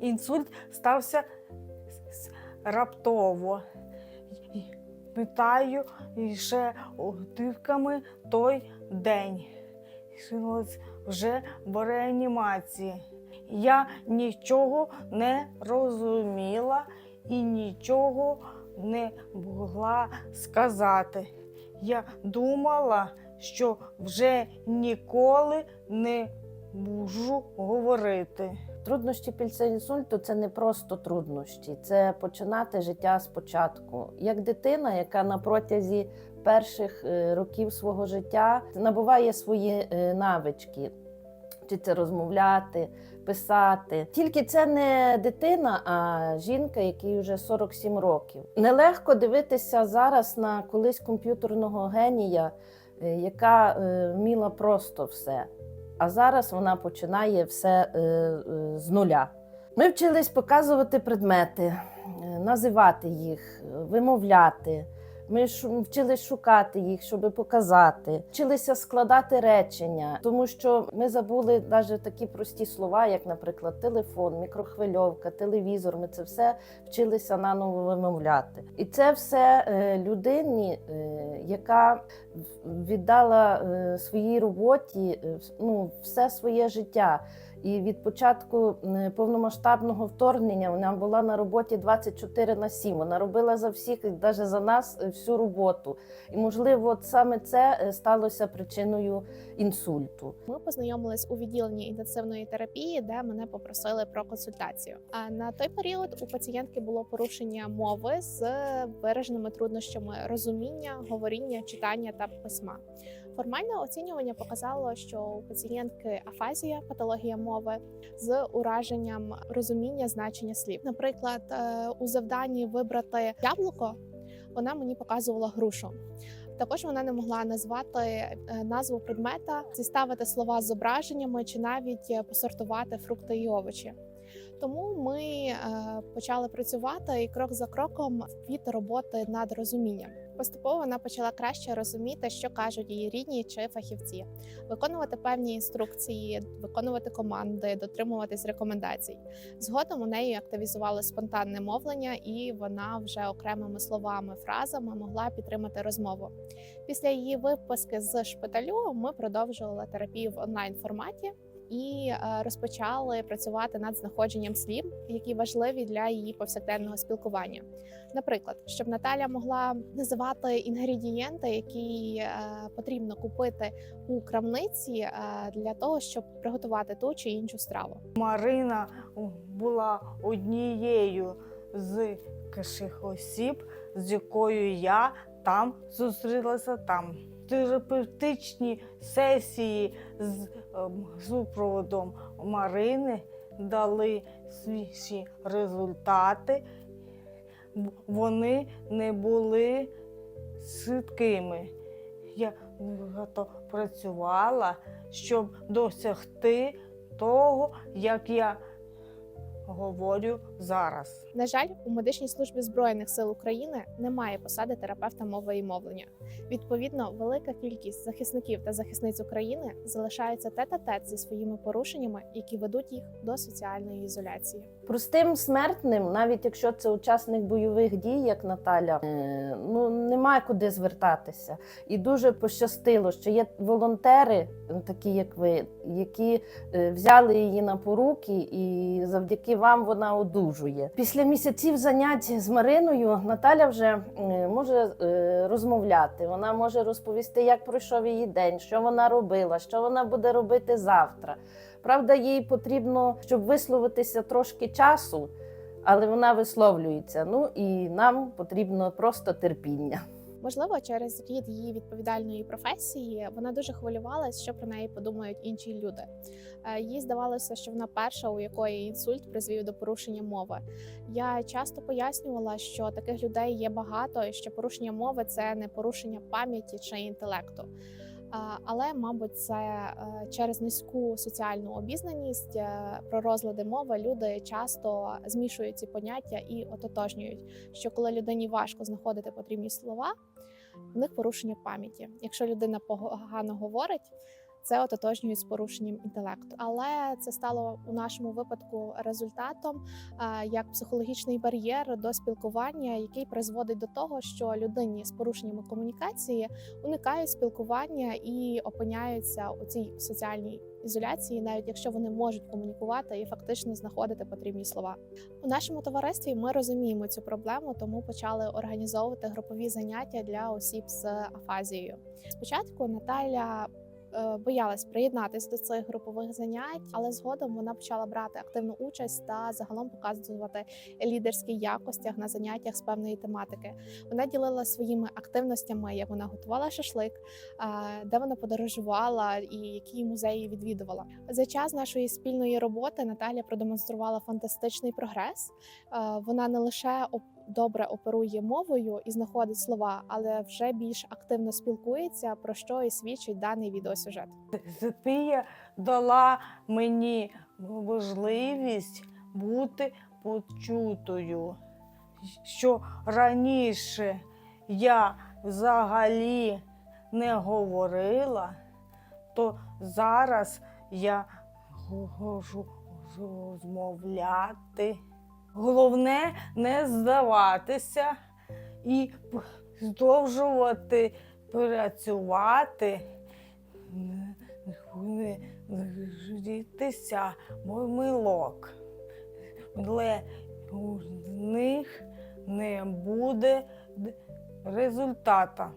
Інсульт стався раптово. Питаю ще дивками той день. Вже в реанімації. Я нічого не розуміла і нічого не могла сказати. Я думала, що вже ніколи не можу говорити. Труднощі після інсульту це не просто труднощі, це починати життя спочатку. Як дитина, яка на протязі перших е, років свого життя набуває свої е, навички, вчиться розмовляти, писати. Тільки це не дитина, а жінка, якій вже 47 років. Нелегко дивитися зараз на колись комп'ютерного генія, е, яка вміла просто все. А зараз вона починає все е, е, з нуля. Ми вчились показувати предмети, е, називати їх, вимовляти. Ми шу- вчились шукати їх, щоб показати. Вчилися складати речення, тому що ми забули навіть такі прості слова, як, наприклад, телефон, мікрохвильовка, телевізор. Ми це все вчилися наново вимовляти. І це все е, людині, е, яка віддала е, своїй роботі ну, все своє життя. І від початку е, повномасштабного вторгнення вона була на роботі 24 на 7. Вона робила за всіх, навіть за нас, е, всю роботу. І можливо, от саме це е, сталося причиною інсульту. Ми познайомились у відділенні інтенсивної терапії, де мене попросили про консультацію. А на той період у пацієнтки було порушення мови з вираженими труднощами розуміння, говоріння, читання та письма. Формальне оцінювання показало, що у пацієнтки афазія, патологія мови з ураженням розуміння значення слів. Наприклад, е, у завданні вибрати яблуко вона мені показувала грушу. Також вона не могла назвати е, назву предмета, зіставити слова з зображеннями чи навіть е, посортувати фрукти і овочі. Тому ми е, почали працювати і крок за кроком від роботи над розумінням. Поступово вона почала краще розуміти, що кажуть її рідні чи фахівці, виконувати певні інструкції, виконувати команди, дотримуватись рекомендацій. Згодом у неї активізувалося спонтанне мовлення, і вона вже окремими словами, фразами могла підтримати розмову. Після її виписки з шпиталю ми продовжували терапію в онлайн форматі і е, розпочали працювати над знаходженням слів, які важливі для її повсякденного спілкування. Наприклад, щоб Наталя могла називати інгредієнти, які е, потрібно купити у крамниці е, для того, щоб приготувати ту чи іншу страву. Марина була однією з перших осіб, з якою я там зустрілася там. Терапевтичні сесії з ем, супроводом Марини дали свіжі результати. Вони не були швидкими. Я багато працювала, щоб досягти того, як я говорю зараз. На жаль, у медичній службі збройних сил України немає посади терапевта мови і мовлення. Відповідно, велика кількість захисників та захисниць України залишаються тет-а-тет зі своїми порушеннями, які ведуть їх до соціальної ізоляції. Простим смертним, навіть якщо це учасник бойових дій, як Наталя, е, ну немає куди звертатися. І дуже пощастило, що є волонтери, е, такі як ви, які е, взяли її на поруки, і завдяки вам вона одужує. Після місяців занять з Мариною Наталя вже може е, розмовляти. Вона може розповісти, як пройшов її день, що вона робила, що вона буде робити завтра. Правда, їй потрібно, щоб висловитися трошки часу, але вона висловлюється. Ну і нам потрібно просто терпіння. Можливо, через рід її відповідальної професії вона дуже хвилювалася, що про неї подумають інші люди. Е, Їй здавалося, що вона перша, у якої інсульт призвів до порушення мови. Я часто пояснювала, що таких людей є багато, і що порушення мови це не порушення пам'яті чи інтелекту. Але, мабуть, це е, через низьку соціальну обізнаність е, про розлади мови люди часто змішують ці поняття і ототожнюють, що коли людині важко знаходити потрібні слова, в них порушення пам'яті. Якщо людина погано говорить, це ототожнюють з порушенням інтелекту. Але це стало у нашому випадку результатом як психологічний бар'єр до спілкування, який призводить до того, що людині з порушеннями комунікації уникають спілкування і опиняються у цій соціальній ізоляції, навіть якщо вони можуть комунікувати і фактично знаходити потрібні слова. У нашому товаристві ми розуміємо цю проблему, тому почали організовувати групові заняття для осіб з афазією. Спочатку Наталя. Е, Боялась приєднатись до цих групових занять, але згодом вона почала брати активну участь та загалом показувати лідерські якостях на заняттях з певної тематики. Вона ділила своїми активностями, як вона готувала шашлик, е, де вона подорожувала і які музеї відвідувала. За час нашої спільної роботи Наталя продемонструвала фантастичний прогрес. Е, Вона не лише добре оперує мовою і знаходить слова, але вже більш активно спілкується, про що і свідчить даний відеосюжет. Терапія дала мені можливість бути почутою, що раніше я взагалі не говорила, то зараз я можу розмовляти. Головне не здаватися і продовжувати працювати не житися помилок. Але у них не буде результата.